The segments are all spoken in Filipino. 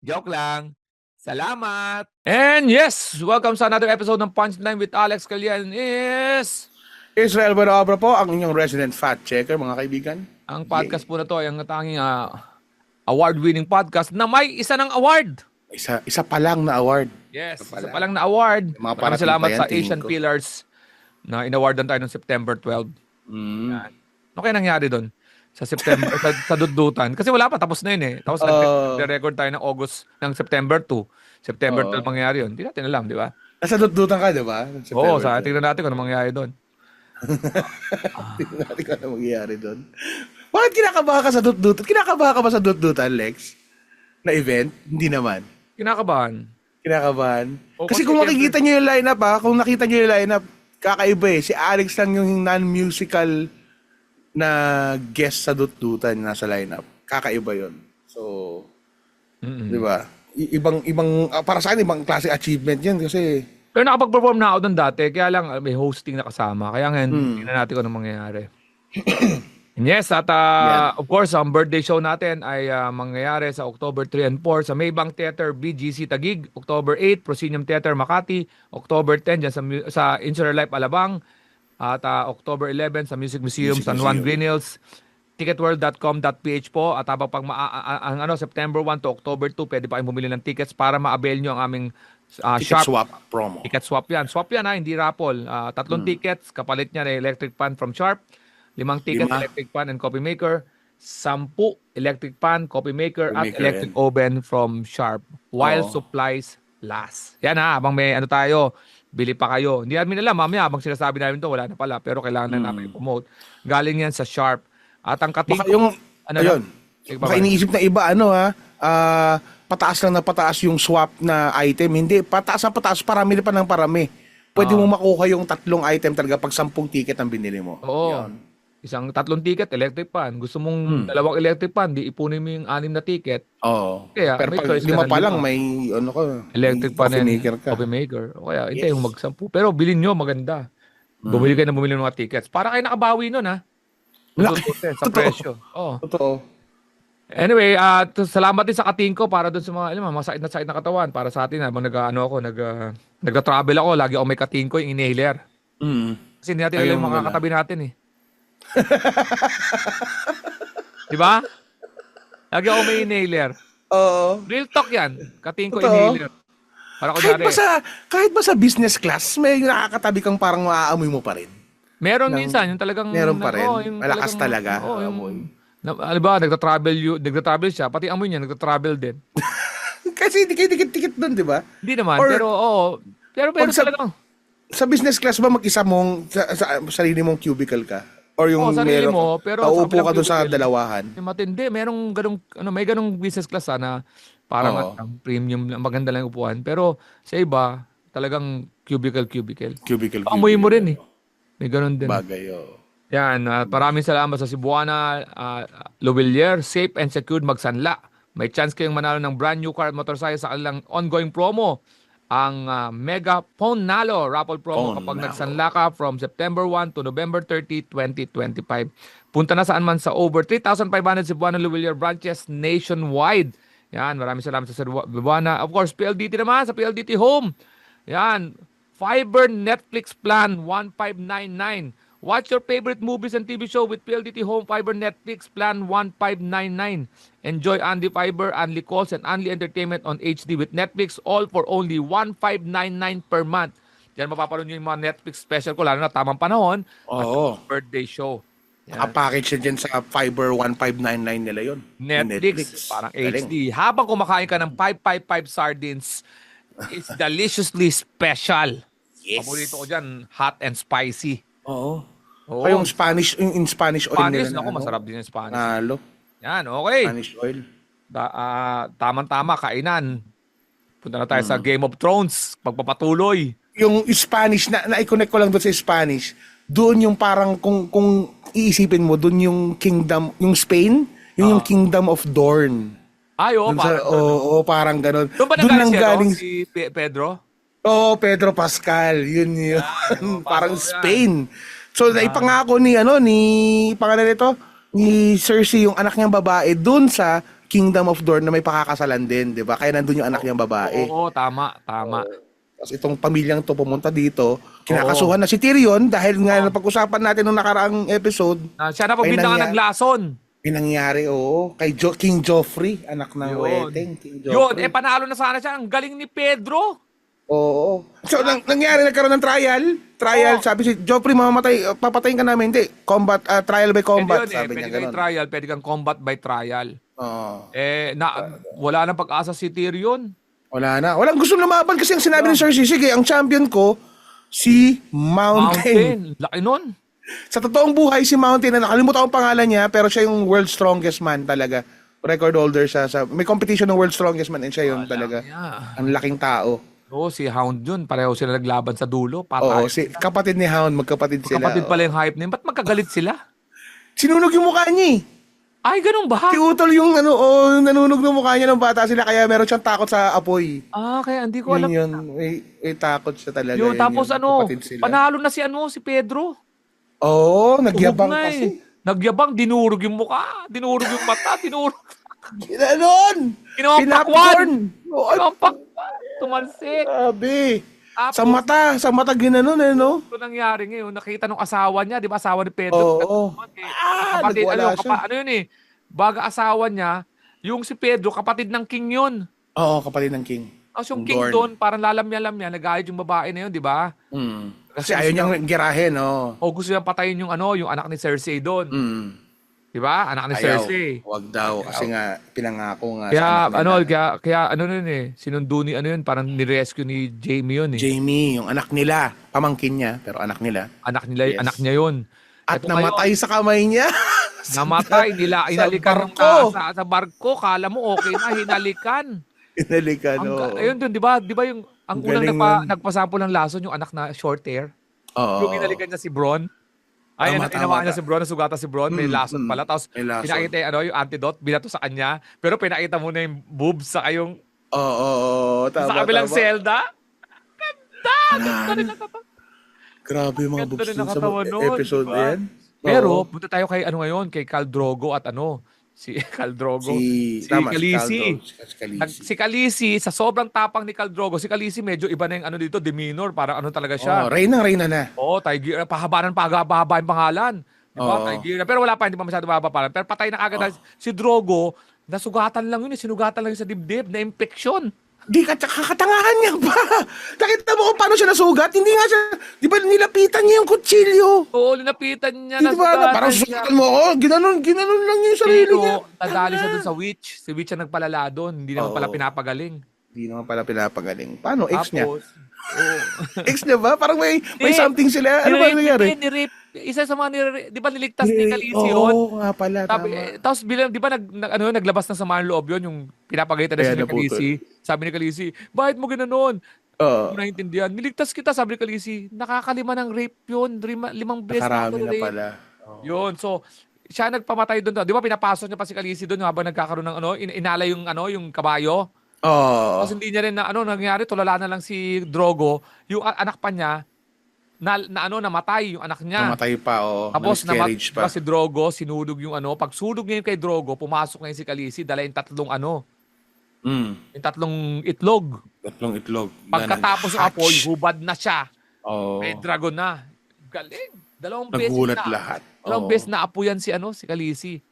Joke lang. Salamat! And yes, welcome sa another episode ng Punchline with Alex Calian is... Israel Barabra po, ang inyong resident fact checker, mga kaibigan. Ang podcast po na to ay ang tanging ah, award-winning podcast na may isa ng award. Isa, isa pa lang na award. Yes, isa pala. pa lang na award. Mga Maraming salamat pa sa Asian ko. Pillars na inawardan tayo noong September 12. Mm. Yan. Ano kaya nangyari doon? Sa September, sa, sa dudutan. Kasi wala pa, tapos na yun eh. Tapos Oo. nag-record tayo ng August, ng September 2. September Oo. 12 mangyari yun. Hindi natin alam, di ba? Nasa dudutan ka, di ba? Oo, sa tingnan natin kung ano mangyayari doon. Tingnan natin kung ano mangyayari doon. Bakit kinakabahan ka sa dudutan? Kinakabahan ka ba sa dudutan, Lex? Na event? Hindi naman. Kinakabahan. Kinakabahan. Oo, kasi kung makikita niyo yung lineup ha, kung nakita niyo yung lineup, kakaiba eh. Si Alex lang yung non-musical na guest sa dudutan nasa lineup. Kakaiba yon. So, Mm-mm. Di ba? Ibang ibang ah, para sa akin ibang klase achievement 'yan kasi Pero nakapag-perform na ako doon dati, kaya lang ah, may hosting na kasama. Kaya ngayon, Hmm. tingnan natin kung ano mangyayari. And yes, at ah, of course, ang birthday show natin ay ah, mangyayari sa October 3 and 4 sa Maybank Theater, BGC Tagig. October 8, Proscenium Theater, Makati. October 10, dyan sa, sa Insular Life, Alabang. At ah, October 11 sa Music Museum, Music San Juan Museum. Green Hills. Ticketworld.com.ph po at habang pag maa- a- a- ang ano September 1 to October 2 pwede pa kayong bumili ng tickets para ma-avail nyo ang aming ah, ticket sharp swap promo. Ticket swap yan. Swap yan ha, hindi raffle. Ah, tatlong tickets, kapalit niya na electric pan from Sharp. Limang tickets, Lima. electric pan and coffee maker. Sampu, electric pan, coffee maker, at Coffee maker electric yan. oven from Sharp. While Oo. supplies last. Yan ha, habang may ano tayo, bili pa kayo. Hindi namin alam, mamaya, habang sinasabi namin to, wala na pala. Pero kailangan na namin i-promote. Galing yan sa Sharp. At ang kating... Baka yung Ano ayun. lang? Baka iniisip na iba ano ha, ah, pataas lang na pataas yung swap na item. Hindi, pataas na pataas, parami pa ng parami. Pwede mo makuha yung tatlong item talaga pag sampung ticket ang binili mo. Oo. Yan. Isang tatlong ticket, electric pan. Gusto mong Hmm. dalawang electric pan, di ipunin mo yung anim na ticket. Oo. Kaya, Pero may pag lima pa lima. lang, may ano ka. Electric pan coffee and maker ka. coffee maker. O kaya, Yes. yung magsampu. Pero bilhin nyo, maganda. Hmm. Bumili kayo na bumili ng mga tickets. Para kayo nakabawi nun, ha? Laki. Sa presyo. Oh. Totoo. Anyway, t- salamat din sa kating ko para doon sa mga, alam mo, mga sakit na sakit na katawan. Para sa atin, habang nag, ano ako, nag, ah, nagta-travel ako, lagi ako may kating ko, yung inhaler. Mm. Kasi hindi natin alam yung mga wala. katabi natin, eh. Di ba? Lagi ako may inhaler. Oo. Real talk yan. Kating ko Totoo. inhaler. Para Kahit kunyari, ba sa kahit ba sa business class, may nakakatabi kang parang maaamoy mo pa rin. meron ng- minsan, yung talagang... meron pa rin? oo, yung Malakas talaga, Oo, yung, amoy. na, alam ba, nagta-travel, you, nagta-travel siya, pati amoy niya, nagta-travel din. Kasi dikit-dikit doon, di ba? Hindi naman, Or- pero oo. Pero, pero Pag sa- talagang, Sa business class ba mag-isa mong sa, sa sarili mong cubicle ka? Or yung Oo, sarili meron- mo, pero sa nauupo kabilang ka doon sa cubicle. dalawahan? yung matindi, merong ganong, ano, may ganong business class sana, parang Oo. ano, premium, lang, maganda lang yung upuan. Pero sa iba, talagang cubicle, cubicle. Cubicle. Amoy mo rin eh. May ganon din. Bagay, oh. Yan, at maraming salamat sa Cebuana, uh, Lovillier, safe and secured magsanla. May chance kayong manalo ng brand new car at motorcycle sa kanilang ongoing promo. Ang ah, Mega Phone Nalo raffle promo Phone kapag Nalo. nagsanla ka from September 1 to November 30, 2025. Punta na saan man sa over 3,500 Cebuana Lovillier branches nationwide. Yan, maraming salamat sa Cebuana. Of course, PLDT naman sa PLDT Home. Yan, Fiber Netflix Plan 1599. Watch your favorite movies and TV show with PLDT Home Fiber Netflix Plan 1599. Enjoy Andy Fiber, Andy Calls, and Andy Entertainment on HD with Netflix all for only 1599 per month. Diyan mapapanood nyo yung mga Netflix special ko, lalo na tamang panahon, Oo. birthday show. Yan. Nakapackage na dyan sa Fiber 1599 nila yon. Netflix, parang Galing. HD. Habang kumakain ka ng 555 sardines, it's deliciously special. Yes. Paborito ko dyan, hot and spicy. Oo. Oo. Ay, yung Spanish, yung in Spanish oil Spanish, nila. na naku, ano, masarap din yung Spanish. Nalo. Yan, okay. Spanish oil. Da, ah, tamang-tama, kainan. Punta na tayo sa Mm. Game of Thrones. Pagpapatuloy. Yung Spanish, na, na-connect ko lang doon sa Spanish, doon yung parang kung kung iisipin mo, doon yung kingdom, yung Spain, yung, yung kingdom of Dorne. Ay, oo, Doon sa, parang. oo, oo, parang ganun. Doon ba nagaling si, ano, galing, si Pe- Pedro? Oo, Pedro Pascal, yun yun. oo, Parang pasok yan. Spain. So naipangako ni ano ni pangalan nito ni Cersei yung anak niyang babae doon sa Kingdom of Dorne na may pakakasalan din, 'di ba? Kaya nandun yung anak niyang babae. Oo, tama, tama. Tapos itong pamilyang to pumunta dito, kinakasuhan na si Tyrion dahil nga napag-usapan natin nung nakaraang episode, Na, siya na pagbintangan nangyari. ng lason. pinangyari oo kay jo- King Joffrey, anak ng Yun. Weteng, King Yun, Joffrey. eh panalo na sana siya. Ang galing ni Pedro. Oo. So, nang, nangyari, nagkaroon ng trial. Trial, Oo. sabi si Joffrey, mamamatay, uh, papatayin ka namin. Hindi, combat, uh, trial by combat, pwede yun, eh. sabi Pwede niya kang ganun. trial, pwede kang combat by trial. Oo. Eh, na, wala nang pag-asa si Tyrion. Wala na. Walang gusto lumaban kasi ang sinabi ni Cersei, sige, ang champion ko, si Mountain. Mountain. Laki nun. Sa totoong buhay, si Mountain, na nakalimutan ko ang pangalan niya, pero siya yung world's strongest man talaga. Record holder siya. Sa, may competition ng world's strongest man and siya yun talaga. Yeah. Ang laking tao. Oo, si Hound yun. Pareho sila naglaban sa dulo. Oo, Patay. si kapatid ni Hound, magkapatid sila. Kapatid oo. pala yung hype na yun. Ba't magkagalit sila? Sinunog yung mukha niya eh. Ay, ganun ba? Si Utol yung ano, oh, yung nanunog ng mukha niya ng bata sila kaya meron siyang takot sa apoy. Ah, kaya hindi ko Yun alam. yun, may, may takot siya talaga. Yun, Yun tapos yun, ano, panalo na si ano, si Pedro. Oo, nagyabang Tuhog na kasi. eh. Nagyabang, dinurog yung mukha, dinurog yung mata, dinurog. Ginanon! Ginawang Pinapcorn! pakwan! Tumalsik! grabe. Tapos, Sa mata, sa mata ginanon eh, no? ito nangyari ngayon, nakita nung asawa niya, di ba, asawa ni Pedro. Oo. Eh, Ah, kapatid, ano, siya. kapa, ano yun eh, baga asawa niya, yung si Pedro, kapatid ng king yun. Oo, kapatid ng King. Tapos yung king Dorne. doon, parang lalamya-lamya, nagayad yung babae na yun, di ba? Mm. Kasi Kasi ayaw niyang girahin, no? O gusto niya patayin yung ano, yung anak ni Cersei doon. Mm. Di ba? Anak ni Ayaw. Cersei. Wag daw, kasi nga, pinangako nga. Kaya anak ano, kaya, kaya ano nun eh, sinundo ni ano yun, parang ni-rescue ni Jamie yun eh. Jamie, yung anak nila. Pamangkin niya, pero anak nila. anak nila, Yes. anak niya yun. At Ito namatay sa kamay niya. ngayon, namatay nila, Sa inalikan ng barko. sa, sa barko, kala mo okay na, hinalikan. Inalikan, Ang, oo. ayun dun, di ba? Di ba yung, ang Ang unang galing nagpa, nun. nagpasample ng lason, yung anak na short hair. Oo. Yung inalikan niya si Bron. Ay, Tama, ano, tama, tama. si Bron, nasugatan si Bron, may Mm, lason mm. pala. Tapos, May lason. pinakita yung, ano, yung antidote, binato sa kanya. Pero pinakita mo na yung boobs sa yung Oo, oo, oo, tama, sa kabilang tama. Zelda. Ganda! Ganda rin nakata- Grabe yung mga dun sa nun, episode diba? na yan. Pero, punta tayo kay ano ngayon, kay Cal Drogo at ano, si Cal Drogo. si, si tama, Khaleesi. Si Caldo, si Kalisi, sa sobrang tapang ni Cal Drogo, si Kalisi medyo iba na yung ano dito, demeanor, parang ano talaga Oh, siya. reyna, reyna na. Oo, oh, Tiger, pahabanan, pahaba yung pangalan. Di ba? Oo. Tiger. Pero wala pa, hindi pa masyado mahaba pa. Pero patay na agad na si Drogo, nasugatan lang yun, eh, sinugatan lang yun sa dibdib, na infection. Di ka, kakatangahan niya ba? Nakita mo kung paano siya nasugat? Hindi nga siya, di ba nilapitan niya yung kutsilyo? Oo, linapitan niya, Di ba, na, parang sugatan mo ako, ginanon, ginanon lang niya yung sarili niya. Pero, nadali siya dun sa witch. Si witch ang nagpalala doon. Hindi naman Oo. pala pinapagaling. Hindi naman pala pinapagaling. Paano, ex niya? Tapos, oo. Ex niya ba? Parang may, may something sila. Ano ba nangyari? hindi, nirape. Isa sa mga nire, di ba niligtas ni Khaleesi Oo, yun? nga pala, tama. eh, tapos bilang, di ba nag, nag- ano, naglabas ng samahan loob yun, yung pinapagalitan na Kaya siya ni naputol. Khaleesi. Sabi ni Khaleesi, bakit mo ginanon? Oo. Hindi ko naintindihan. Niligtas kita, sabi ni Khaleesi. Nakakalima ng rape yun. Lima, limang beses na Nakarami na rape. pala. Oo. Yun, so, siya nagpamatay doon. Di ba pinapasok niya pa si Khaleesi doon habang nagkakaroon ng ano, in- inala yung ano, yung kabayo. Oo. Tapos hindi niya rin na ano nangyari, tulala na lang si Drogo, yung a- anak pa niya na, na ano namatay yung anak niya. Namatay pa, oo. Tapos namat Miscarriage pa. si Drogo, sinulog yung ano, pag sulog niya yung kay Drogo, pumasok ngayon si Khaleesi, dala yung tatlong ano, Mm. yung tatlong itlog. Tatlong itlog. Pagkatapos yung Hatch. apoy, hubad na siya. Oo. May dragon na. Galing. Dalawang beses Nagulat na. lahat. Dalawang beses na apuyan si ano, si Khaleesi.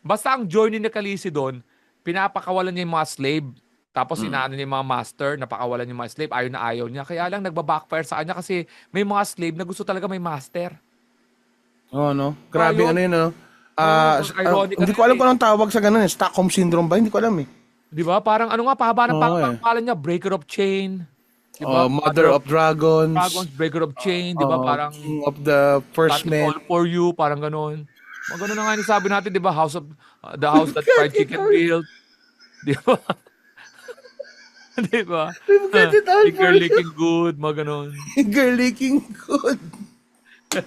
Basta ang journey ni Khaleesi doon, pinapakawalan niya yung mga slave. Tapos Mm. inaano yung mga master, napakawalan yung mga slave, ayaw na ayaw niya. Kaya lang nagba-backfire sa kanya kasi may mga slave na gusto talaga may master. Oo, no? Grabe, Ayun. ano yun, no? Oo, s- ironic ah, hindi ano ko alam kung anong tawag sa ganun. eh. Stockholm syndrome ba? Hindi ko alam eh. Di ba? Parang ano nga, pahaba ng Oo, pang- eh. niya, Breaker of Chain. Di ba? Oh, Mother of Dragons. Dragons, Breaker of Chain, di ba? Oh, Parang King of the First Men. all for you, parang ganun. Mga ganun na nga yung sabi natin, di ba? House of, uh, the house that fried chicken built. Di ba? Di ba? We've got it all for you're you. looking good, mga ganon. Girl leaking good.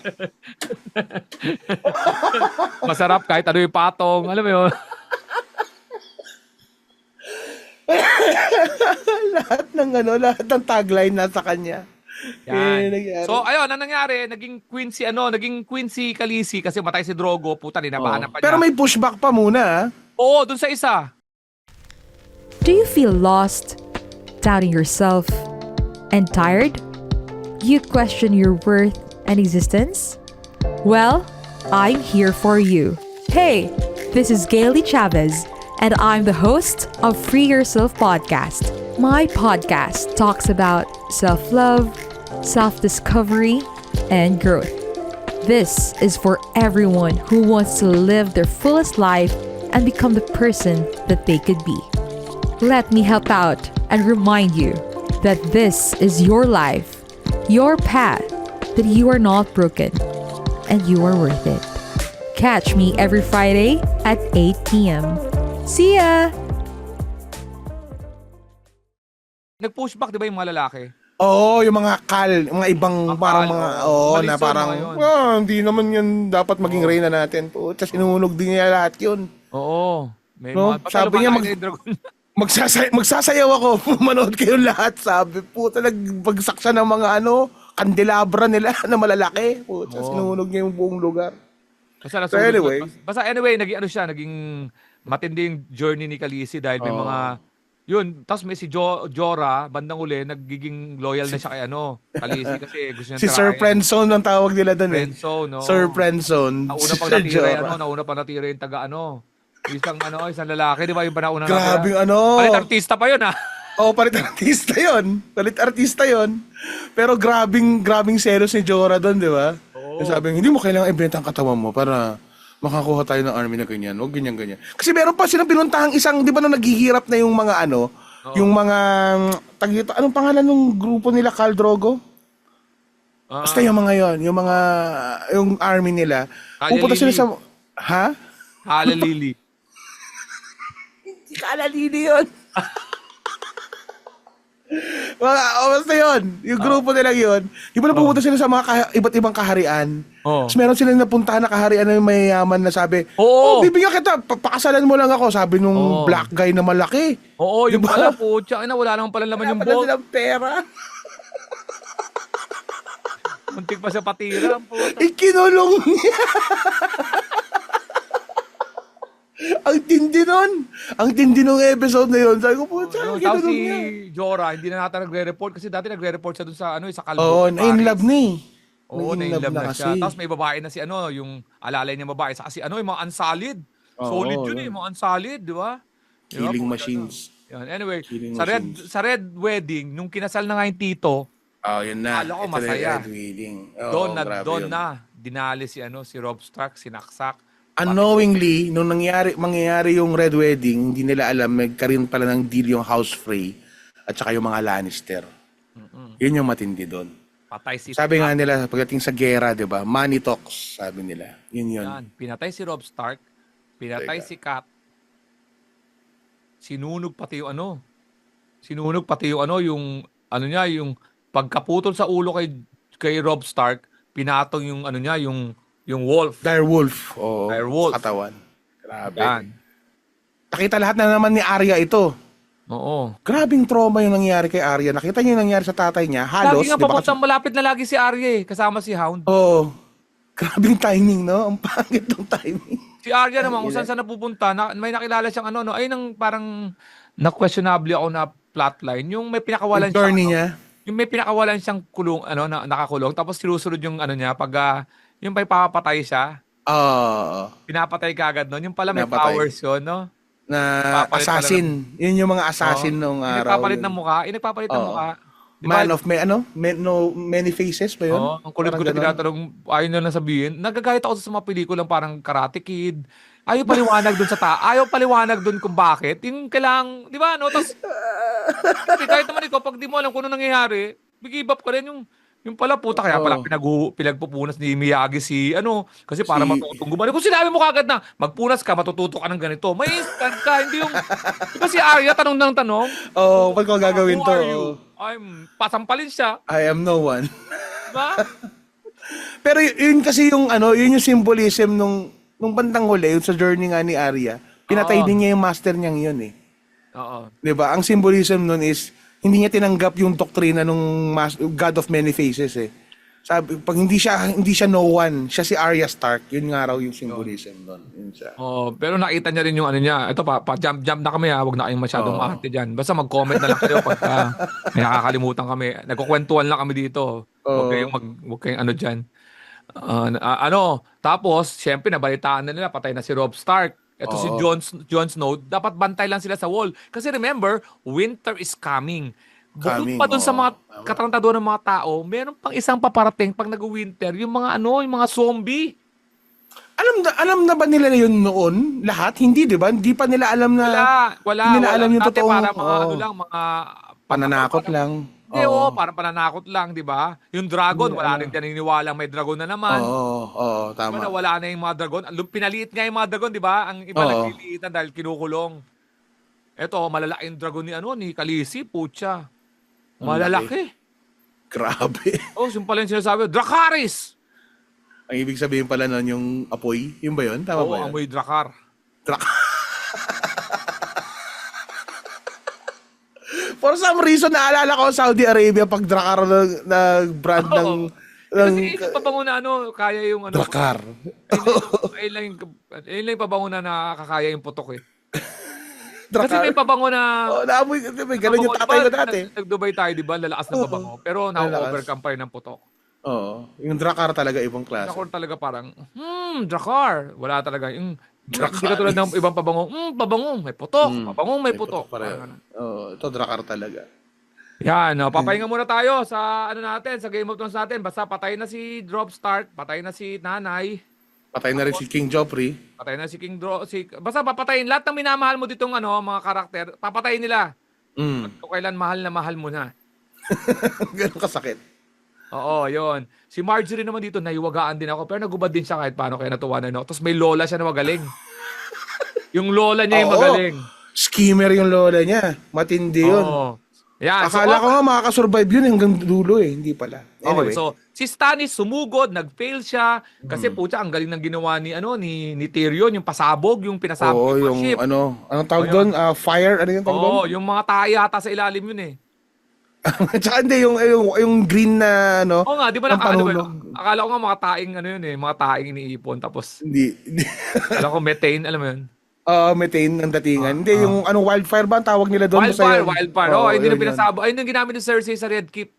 Masarap kahit ano yung patong. Alam mo yun? lahat ng ano, lahat ng tagline nasa kanya. Eh, nangyari. So, ayun, ano nangyari? Naging queen si, ano, naging queen si Kalisi kasi matay si Drogo. Puta, ninabahan Oo. pa niya. Pero may pushback pa muna. ah. Oo, dun sa isa. Do you feel lost, doubting yourself, and tired? You question your worth and existence? Well, I'm here for you. Hey, this is Gailey Chavez, and I'm the host of Free Yourself Podcast. My podcast talks about self love, self discovery, and growth. This is for everyone who wants to live their fullest life and become the person that they could be. Let me help out and remind you that this is your life, your path, that you are not broken and you are worth it. Catch me every Friday at 8 p.m. See ya! Nag-pushback, di ba yung mga lalaki? Oo, yung mga kal, yung mga ibang Ang parang kal, mga, oo. oo, Mali na parang, mga yun. ah, hindi naman yan dapat maging reyna natin. Puta, sinunog din niya lahat yun. Oo. May No, mga, sabi niya mag- dragon. Magsasay magsasayaw ako, manood kayo lahat, sabi. Puta, nagbagsak siya ng mga ano, kandelabra nila na malalaki. Puta, Oo. sinunog niya yung buong lugar. Basta, So nasunog- anyway. Basta anyway, naging ano siya, naging matindi yung journey ni Kalisi dahil may Oo. mga yun, tapos may si jo, Jora, bandang uli, nagiging loyal na siya kay ano, Kalisi kasi gusto niya Si Sir Friendzone ang tawag nila doon eh. Friendzone, no? Sir Friendzone. Nauna pang natira, ano, nauna pang natira yung taga ano, isang ano, isang lalaki, di ba yung panauna Grabe natira? ano. Palit artista pa yun, ah. Oh, palit artista 'yon. Palit artista 'yon. Pero grabing grabing selos ni Jora doon, 'di ba? Oo. Yung Sabi, hindi mo kailangan ibenta ang katawan mo para makakuha tayo ng army na ganyan. Huwag ganyan ganyan. Kasi meron pa silang pinuntahang isang, 'di ba nung naghihirap na yung mga ano, yung mga tagito, anong pangalan ng grupo nila Khal Drogo? Ah, Basta yung mga 'yon, yung mga yung army nila. Pupunta sila sa Ha? Hala Lili. Hindi ka alalili yun. mga, oh, basta yun. Yung grupo nila yun. Di ba napupunta sila sa mga kaha- iba't ibang kaharian? Oo. Tapos meron silang napuntahan na kaharian na may mayaman na sabi, Oo. oh, bibigyan kita, pa- pakasalan mo lang ako. Sabi nung Oo. black guy na malaki. Oo, yung Diba? pala po, tsaka na wala naman pala Wala yung pala boat. silang pera. Muntik pa sa patira, po. Ikinulong niya. Ang tindi nun. Ang tindi nung episode na yun. Sabi ko, po, Yung tapos ikinulong si niya. Jora, hindi na nata nagre-report kasi dati nagre-report siya dun sa ano, sa Calvo. Oo, sa na in love na eh. Oo, Na in love na, na siya. kasi. Tapos may babae na si ano, yung alalay niya babae. Sa kasi ano, yung mga unsolid. Solid yun yun. eh, mga unsolid, di ba? Killing Puta, machines. Yan. Anyway, Killing sa red machines. sa red wedding, nung kinasal na nga yung tito, Oh, yun na. Akala ko Ito na yung masaya. Red Wedding. Oo, doon na doon yun. na dinali si ano, si Rob Stark, sinaksak. Unknowingly, nung nangyari, mangyayari yung Red Wedding, hindi nila alam, nagkaroon pala ng deal yung House Frey at saka yung mga Lannister. Yun yung matindi doon. Patay si Sabi nga nila, pagdating sa gera, di ba? Money talks, sabi nila. Yun yun. Yan, pinatay si Rob Stark, pinatay Teka. si Kat. Sinunog pati yung ano. Sinunog pati yung ano, yung ano niya, yung pagkaputol sa ulo kay kay Rob Stark, pinatong yung ano niya, yung yung wolf. Direwolf. Oo, Direwolf. sa katawan. Grabe. Yan. Nakita lahat na naman ni Arya ito. Oo. Grabing trauma yung nangyari kay Arya. Nakita niyo yung nangyari sa tatay niya. Halos, Lagi nga di ba? malapit na lagi si Arya eh, kasama si Hound. Oo. Grabing timing, no? Ang pangit ng timing. Si Arya naman, kung saan saan napupunta, na, may nakilala siyang ano, no, ay nang parang na-questionable ako na plotline. Yung may pinakawalan Yung journey ano, niya. yung may pinakawalan siyang kulong, ano, na, nakakulong, tapos sinusunod yung ano niya, pag, ah, yung may papatay siya, Oo. pinapatay ka agad nun. Yung pala may Pinapatay. powers yun, no? na Nagpapalit pala assassin. Yun yung mga assassin Oo. nung araw. nagpapalit ng mukha, yung nagpapalit ng mukha. Di ba? Man of may ano? May, no, many faces ba yun? Oo, ang kulit-kulit tinatanong, ayaw na lang sabihin. Nagagayat ako sa mga pelikulang parang Karate Kid. Ayaw paliwanag dun sa ta. Ayaw paliwanag dun kung bakit. Yung kailangang, di ba, no? Tapos, kahit naman ikaw, pag di mo alam kung ano nangyayari, give up ka rin yung, Yung pala, puta, kaya pala pinag pinagpupunas ni Miyagi si, ano, kasi para Si- matutong gumano. Kung sinabi mo kagad na, magpunas ka, matututo ka ng ganito, may instant ka, hindi yung, di ba si Arya, tanong ng tanong, oh, ba't ko gagawin to? are you? I'm, pasampalin siya, I am no one. ba? Pero yun kasi yung ano, yun yung symbolism nung nung bandang huli, yung sa journey nga ni Arya. Pinatay din niya yung master niyang yun eh. Oo. 'Di ba? Ang symbolism nun is hindi niya tinanggap yung doktrina nung mas- God of many faces eh. Sabi, pag hindi siya hindi siya no one, siya si Arya Stark. Yun nga raw yung symbolism. Yun siya. Oh, pero nakita niya rin yung ano niya. Ito pa, pa jump jump na kami ha. Huwag na kayong masyadong Oo. maarte diyan. Basta mag-comment na lang kayo pagka may nakakalimutan kami. Nagkukwentuhan lang kami dito. Huwag Oo. kayong mag huwag kayong ano diyan. Ah, ah, ano, tapos syempre nabalitaan na nila patay na si Rob Stark. Ito si Oo. Jon Jon Snow, dapat bantay lang sila sa wall. Kasi remember, winter is coming. Bukod Coming, pa dun sa oo. mga Tama. katarantaduhan ng mga tao, meron pang isang paparating pag nag-winter, yung mga ano, yung mga zombie. Alam na alam na ba nila yun noon? Lahat hindi 'di ba? Hindi pa nila alam na Wala, wala. hindi wala. alam yung Dati totoong- para mga oo. ano lang, mga... pananakot lang. Hindi, oo, parang pananakot lang, di ba? Yung dragon, Hindi, wala ano. rin naniniwala may dragon na naman. Oo, oo, Diba tama. na wala na yung mga dragon. Alam, Pinaliit nga yung mga dragon, di ba? Ang iba Oo. nagliliitan dahil kinukulong. Ito, malalaki yung dragon ni ano, ni Kalisi, putya. Ang Malalaki. Grabe. Oh, yung pala yung sinasabi, Dracaris! Ang ibig sabihin pala nun yung apoy, yun ba yun? Tama Oo, ba yun? amoy Dracar. Truck. For some reason, naalala ko Saudi Arabia pag Drakkar na, na brand ng... Oo. ng Kasi yung pabango na ano, kaya yung ano. Drakkar. Ayun lang yung, ayun lang yung pabango na nakakaya yung putok eh. Kasi may pabango na... Oh, naamoy, may ganun yung Pabango, tatay ko diba, dati. nag- Nag-Dubai tayo, di ba? Lalakas na pabango. Pero na-overcome pa rin ng putok. Oo. Yung Drakkar talaga ibang klase. Dracar talaga parang, hmm, Dracar. Wala talaga. Yung, hindi Dracaris. ka tulad ng ibang pabango, hmm, pabango, may putok. Hmm, Pabango, may, May putok. putok. Oo, ito Drakkar talaga. Yan, no, papahinga muna tayo sa ano natin, sa Game of Thrones natin. Basta patay na si Drop Stark, patay na si Nanay, Patay na rin si King Joffrey. patay na si King Dro, si basta papatayin lahat ng minamahal mo ditong ano, mga karakter, papatayin nila. Mm. Kung kailan mahal na mahal mo na. ganun kasakit. Oo, yon. Si Marjorie naman dito, naiwagaan din ako. Pero nagubad din siya kahit paano kaya natuwanan ako. Tapos may lola siya na magaling. yung lola niya yung Oo. magaling. Skimmer yung lola niya. Matindi yun. Oo. Yan. So, Akala ko nga makakasurvive yun hanggang dulo eh. Hindi pala. Okay, Anyway. so si Stannis sumugod, nag-fail siya kasi Mm. pucha ang galing ng ginawa ni ano ni ni Tyrion, yung pasabog, yung pinasabog Oo, yung yung ship. ano, anong tawag Oo, doon? Ah, fire? Ano yung tawag doon? Oo, yung mga tayo yata sa ilalim yun eh. Tsaka hindi, yung, yung, yung green na, ano, Oo nga, di ba Ang naka, ano, ba, akala ko nga mga taing ano yun eh, mga taing iniipon tapos hindi, alam ko methane, alam mo yun. Ah, methane ng datingan. hindi, yung ano, wildfire ba ang tawag nila doon? Basta Wildfire, yun. wildfire. Oo, Oh, hindi yun, na yun. pinasabog. Ayun yung ginamit ni Cersei sa Red Keep.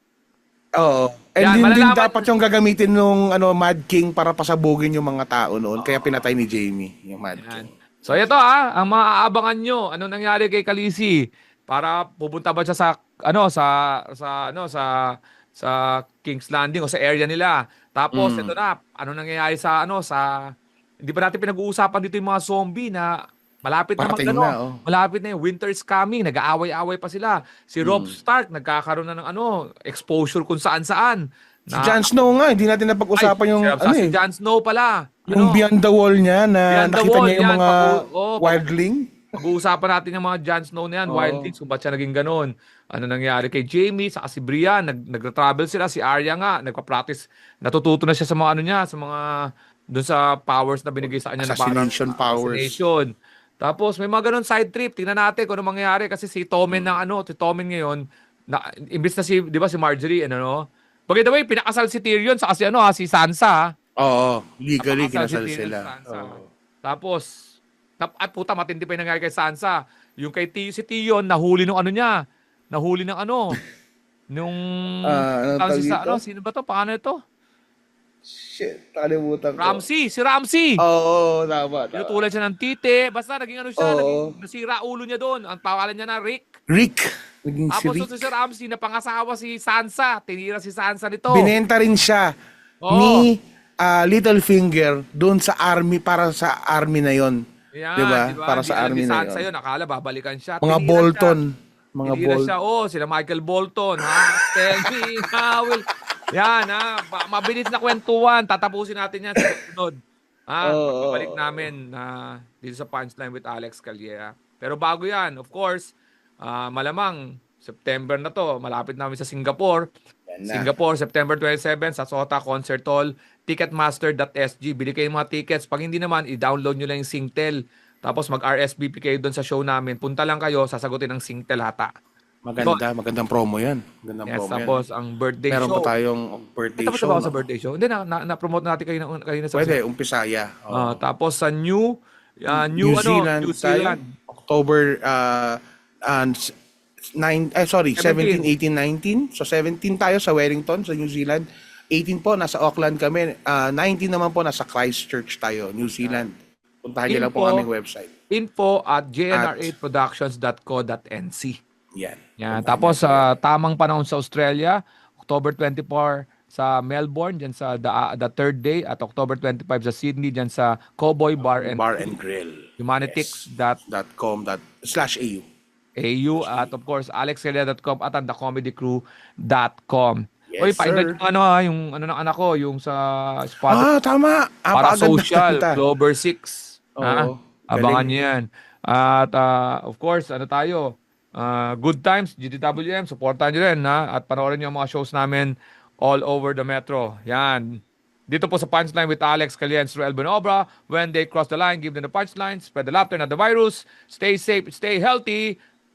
Oo. And Yan, din, dapat yung gagamitin nung ano, Mad King para pasabugin yung mga tao noon. Kaya pinatay ni Jamie, yung Mad Yan. King. So ito ah, ang maaabangan nyo, ano nangyari kay Kalisi para pupunta ba siya sa ano sa sa ano sa sa King's Landing o sa area nila. Tapos Mm. ito na, ano nangyayari sa ano sa hindi pa natin pinag-uusapan dito yung mga zombie na malapit na Parating magano. na, oh. Malapit na yung winter is coming, nag-aaway-away pa sila. Si Rob Mm. Stark nagkakaroon na ng ano, exposure kung saan-saan. Si Jon Snow nga, hindi natin napag-usapan yung, si, ano si eh, Jon Snow pala. yung Ano? Beyond the Wall niya na nakita Wall, niya yung yan, mga pag- oh, wildling. Pag-uusapan natin yung mga Jon Snow na yan, Oo. Wildlings, kung ba't siya naging ganun. Ano nangyari kay Jamie, sa si Brian, nag, nag-travel sila, si Arya nga, nagpa-practice, natututo na siya sa mga ano niya, sa mga, doon sa powers na binigay sa kanya. na parang Assassination powers. Assassination. Tapos may mga ganun side trip, tingnan natin kung ano mangyayari kasi si Tommen Hmm. na ano, si Tommen ngayon, na, imbis na si, di ba si Marjorie, ano, no? By the way, pinakasal si Tyrion sa kasi ano ha, si Sansa. Oo, legally kinasal si Tyrion sila. sa Sansa. Oo. Tapos, tap, at puta, matindi pa yung nangyari kay Sansa. Yung kay T, si Tion, nahuli nung ano niya. Nahuli ng ano. nung... Tawag tawag si ano, sino ba to? Paano ito? Shit, nakalimutan ko. Ramsey, si Ramsey. Oo, tama. tama. Tinutulan siya ng tite. Basta naging ano siya, Oo. naging nasira ulo niya doon. Ang pangalan niya na Rick. Rick. Naging si Tapos Rick. ito si Ramsey, napangasawa si Sansa. Tinira si Sansa nito. Binenta rin siya Oo. ni ah, Littlefinger doon sa army para sa army na yon. Yan, Diba? diba? Para sa army na yun. yun. Akala babalikan siya. Mga Tinira Bolton. Siya. Mga Tinira Bolton. siya. Oh, sila Michael Bolton. Ha? Tell me how will... Yan, ha. Ma- mabilis na kwentuhan. Tatapusin natin yan sa susunod. Ah, Oo. pagbalik namin na dito sa Punchline with Alex Calleja. Pero bago yan, of course, ah, malamang September na to, malapit namin sa Singapore. Na. Singapore, September 27 sa Sota Concert Hall, ticketmaster.sg. Bili kayo ng mga tickets. Pag hindi naman, i-download nyo lang yung Singtel. Tapos mag-RSVP kayo doon sa show namin. Punta lang kayo, sasagutin ng Singtel hata. Maganda, magandang promo yan. Magandang Yes, promo tapos yan. ang birthday Meron show. pa tayong birthday Tapos show. ako sa birthday show? Hindi, na, na, na-promote natin kayo na, kayo na sa Pwede, umpisaya. Oo. Ah, tapos sa new, ah, new, New ano, Zealand, New tayo. Zealand. October uh, uh, nine, eh, sorry, 17. 17, 18, 19. So 17 tayo sa Wellington, sa New Zealand. 18 po, nasa Auckland kami. Uh, 19 naman po, nasa Christchurch tayo, New Zealand. Puntahan niyo lang po aming website. Info at jnr8productions.co.nc. Yan. Yan. Tapos sa tamang panahon sa Australia, October 24 sa Melbourne, dyan sa the, ah, the third day, at October 25 sa Sydney, dyan sa Cowboy Bar and Bar and Grill. Humanitics.au Dot com dot slash au. At of course alexcelia.com at ang thecomedycrew.com. Yes, Oy, sir. yung ano ha, yung ano ng anak ko, yung sa Spotify. Ah, tama. Ah, para social, kita. Clover 6. Oo, ha? Abangan niyo yan. At ah, of course, ano tayo? Ah, good times, GTWM, supportan niyo rin ha? At panoorin niyo ang mga shows namin all over the metro. Yan. Dito po sa Punchline with Alex Calian Ruel Benobra. When they cross the line, give them the punchline. Spread the laughter, not the virus. Stay safe, stay healthy.